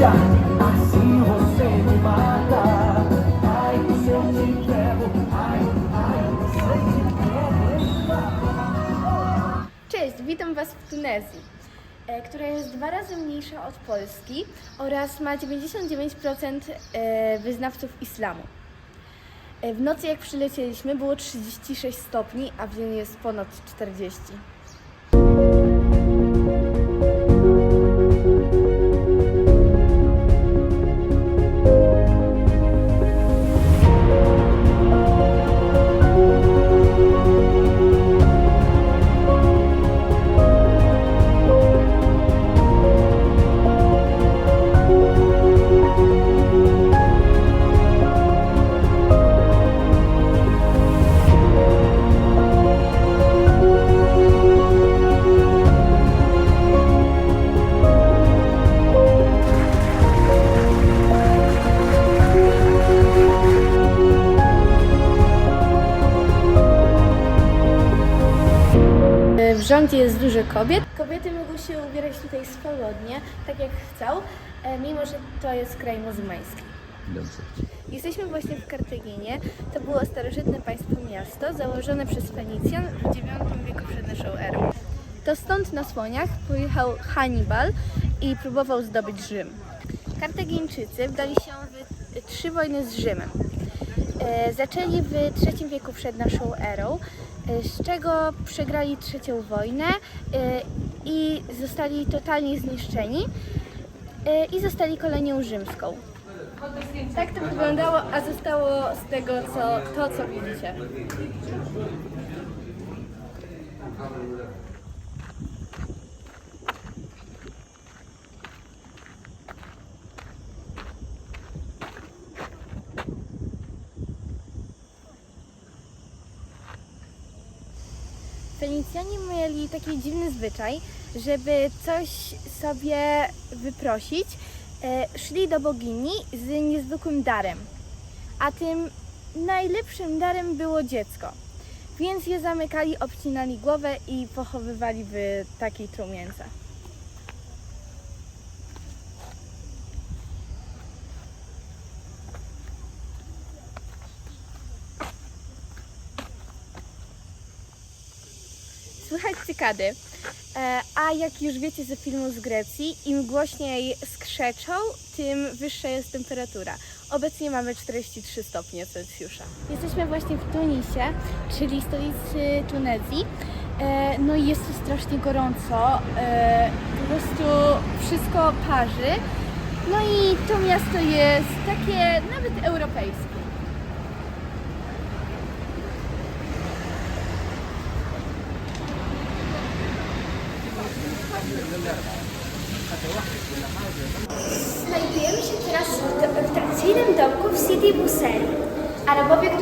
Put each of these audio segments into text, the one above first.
delícia, assim você me mata. Ai, se eu te pego, ai, ai, se eu te pego. Cześć, witam Was w Tunezji, e, która jest dwa razy mniejsza od Polski oraz ma 99% e, wyznawców islamu. E, W nocy jak przylecieliśmy było 36 stopni, a w dzień jest ponad 40. kobiet. Kobiety mogą się ubierać tutaj swobodnie, tak jak chcą, e, mimo że to jest kraj muzułmański. Jesteśmy właśnie w Kartaginie. To było starożytne państwo miasto założone przez Fenicjan w IX wieku przed naszą erą. To stąd na słoniach pojechał Hannibal i próbował zdobyć Rzym. Kartagińczycy wdali się w trzy wojny z Rzymem. E, Zaczęli w III wieku przed naszą erą, z czego przegrali trzecią wojnę e, i zostali totalnie zniszczeni e, i zostali kolonią rzymską. Tak to wyglądało, a zostało z tego co, to, co widzicie. Fenicjanie mieli taki dziwny zwyczaj, żeby coś sobie wyprosić, e, szli do bogini z niezwykłym darem. A tym najlepszym darem było dziecko. Więc je zamykali, obcinali głowę i pochowywali w takiej trumience. Słychać cykady. E, A jak już wiecie ze filmu z Grecji, im głośniej skrzeczą, tym wyższa jest temperatura. Obecnie mamy 43 stopnie Celsjusza. Jesteśmy właśnie w Tunisie, czyli stolicy Tunezji. E, No i jest tu strasznie gorąco. E, Po prostu wszystko parzy. No i to miasto jest takie nawet europejskie. Arabóbico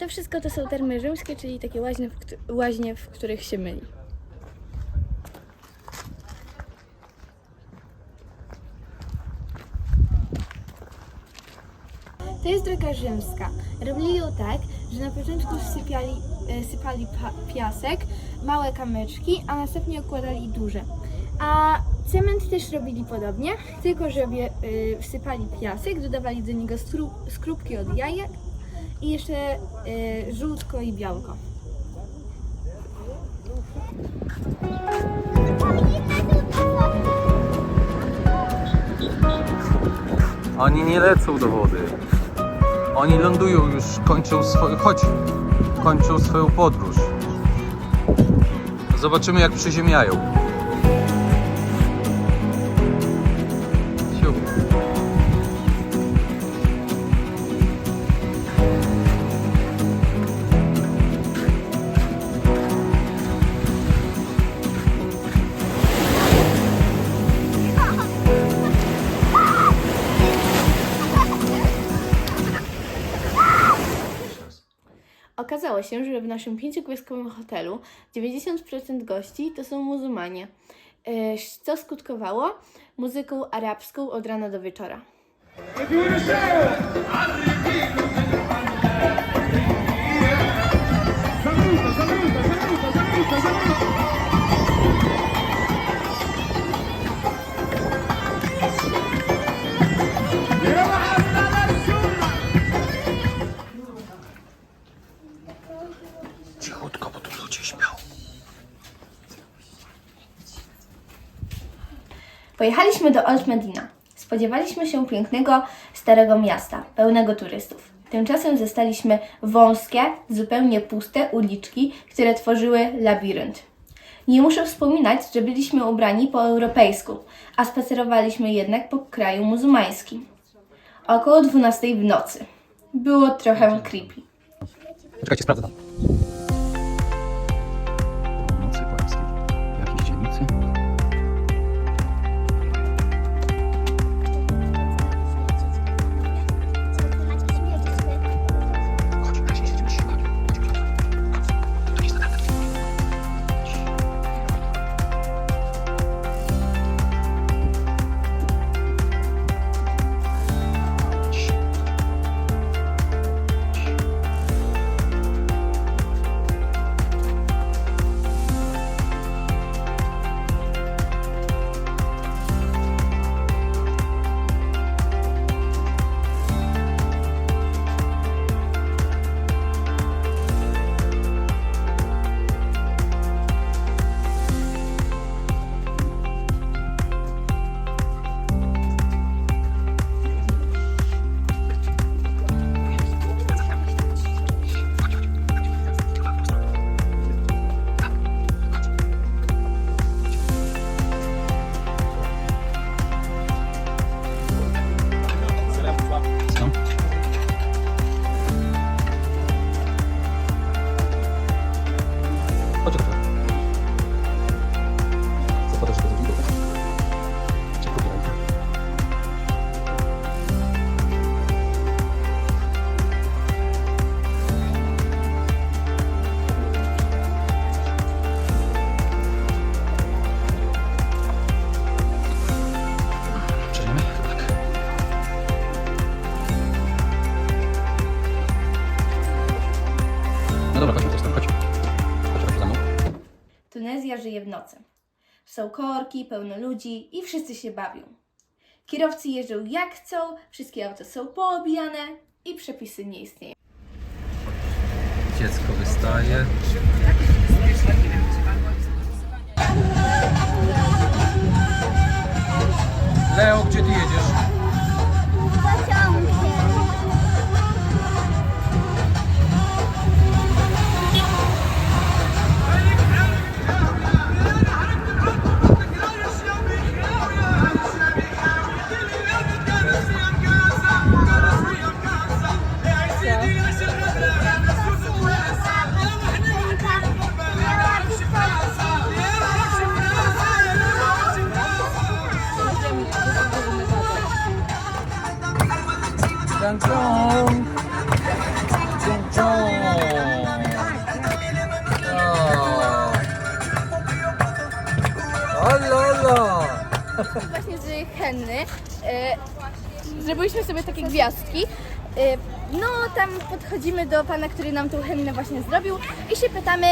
To wszystko to są termy rzymskie, czyli takie łaźnie, w, łaźnie, w których się myli. To jest droga rzymska. Robili ją tak, że na początku sypiali, e, sypali pa, piasek, małe kamyczki, a następnie układali duże. A cement też robili podobnie, tylko że e, wsypali piasek, dodawali do niego skrupki od jajek i jeszcze e, żółtko i białko. Oni nie lecą do wody. Oni lądują już, kończą swoją. Chodź, kończą swoją podróż. Zobaczymy, jak przyziemiają. Okazało się, że w naszym pięciogwiazdkowym hotelu 90% gości to są muzułmanie, e, co skutkowało muzyką arabską od rana do wieczora. Pojechaliśmy do Old Medina. Spodziewaliśmy się pięknego, starego miasta, pełnego turystów. Tymczasem zastaliśmy wąskie, zupełnie puste uliczki, które tworzyły labirynt. Nie muszę wspominać, że byliśmy ubrani po europejsku, a spacerowaliśmy jednak po kraju muzułmańskim. Około 12 w nocy. Było trochę creepy. Czekajcie, sprawdzę. Tunezja żyje w nocy. Są korki, pełno ludzi i wszyscy się bawią. Kierowcy jeżdżą jak chcą, wszystkie auta są poobijane i przepisy nie istnieją. Dziecko wystaje. Leo, gdzie ty jedziesz? Ala. Właśnie z henny e, zrobiliśmy sobie takie gwiazdki. E, no, tam podchodzimy do pana, który nam tą hennę właśnie zrobił i się pytamy,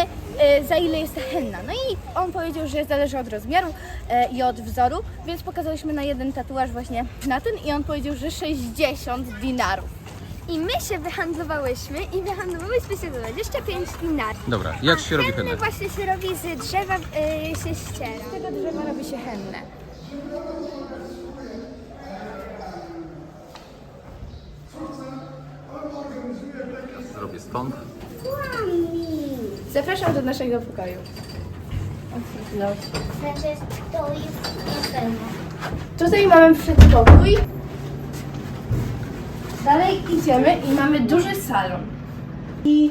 za ile jest ta henna. No i on powiedział, że zależy od rozmiaru e, i od wzoru, więc pokazaliśmy na jeden tatuaż właśnie na ten i on powiedział, że 60 dinarów. I my się wyhandlowałyśmy i wyhandlowałyśmy się za 25 dinarów. Dobra, jak się robi Henny henna? właśnie się robi z drzewa, y, się ściera. Z tego drzewa robi się hennę. Zrobię stąd. Zapraszam do naszego pokoju. Znaczy, to jest niepewne. Tutaj mamy przedpokój. Dalej idziemy i mamy duży salon. I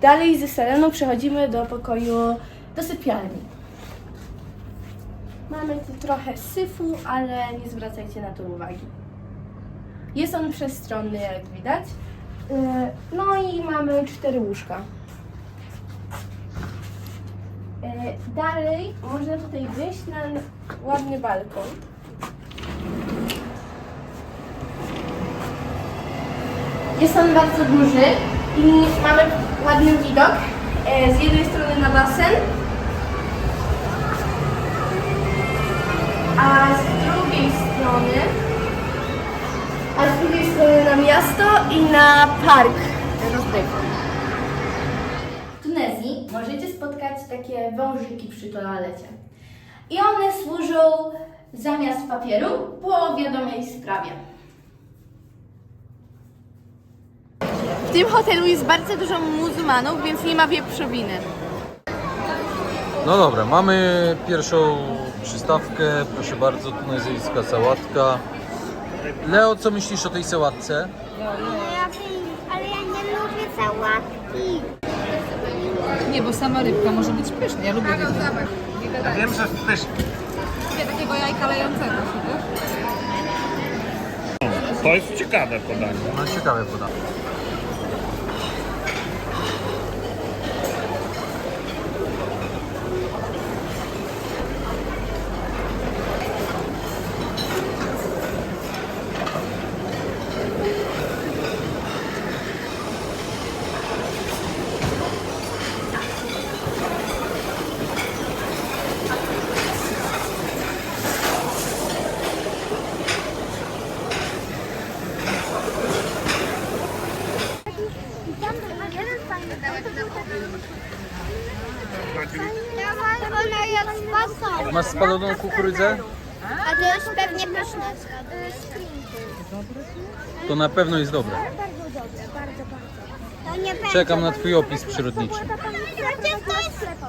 dalej ze salonu przechodzimy do pokoju, do sypialni. Mamy tu trochę syfu, ale nie zwracajcie na to uwagi. Jest on przestronny, jak widać. E, No i mamy cztery łóżka. E, Dalej można tutaj wyjść na ładny balkon. Jest on bardzo duży i mamy ładny widok. E, Z jednej strony na basen, a z drugiej strony a z drugiej strony na miasto i na park. W Tunezji możecie spotkać takie wążyki przy toalecie. I one służą zamiast papieru po wiadomej sprawie. W tym hotelu jest bardzo dużo muzułmanów, więc nie ma wieprzowiny. No dobra, mamy pierwszą przystawkę. Proszę bardzo, tunezyjska sałatka. Leo, co myślisz o tej sałatce? Ale ja nie lubię sałatki. Nie, bo sama rybka może być pyszna. Ja lubię rybkę. Ja wiem, że pyszny. Lubię takiego jajka lejącego się, wiesz? To jest ciekawe podanie. No ciekawe podanie. Ona jest. Masz spaloną kukurydzę? A to jest pewnie pyszne. To na pewno jest dobre. Bardzo dobre, bardzo, bardzo. Czekam na twój opis przyrodniczy.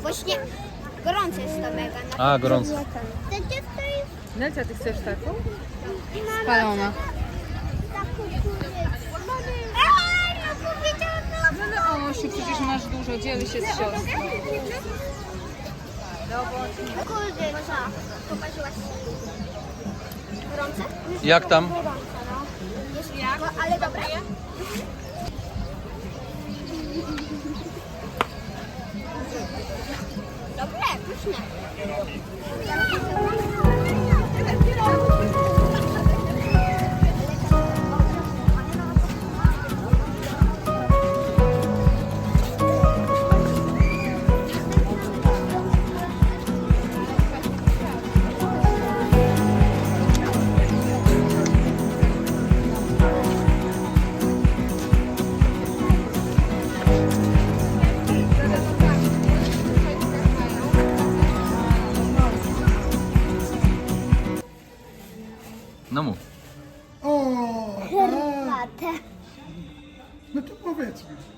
Właśnie gorące jest to mega. No. A, jest... Nelcia, ty chcesz taką? Spalona. No. No, Osiu, przecież masz dużo, dzieli się z siostrą. Kukurydza. Poparzyłaś Gorące? Jak tam? No. Jest jak? Ale dobre. Dobre, pyszne.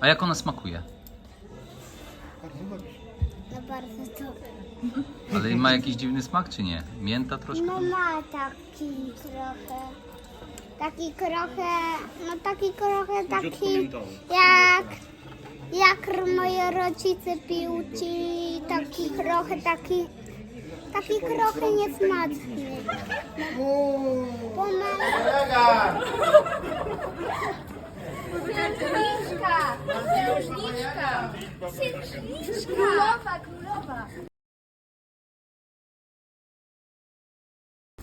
A jak ona smakuje? Bardzo dobrze. No bardzo dobre. Ale ma jakiś dziwny smak, czy nie? Mięta troszkę? No ma taki trochę. Taki trochę, no taki trochę taki jak jak moi rodzice piłci, taki trochę taki taki trochę niesmaczny. Bo ma... Księżniczka! Księżniczka! Królowa, królowa!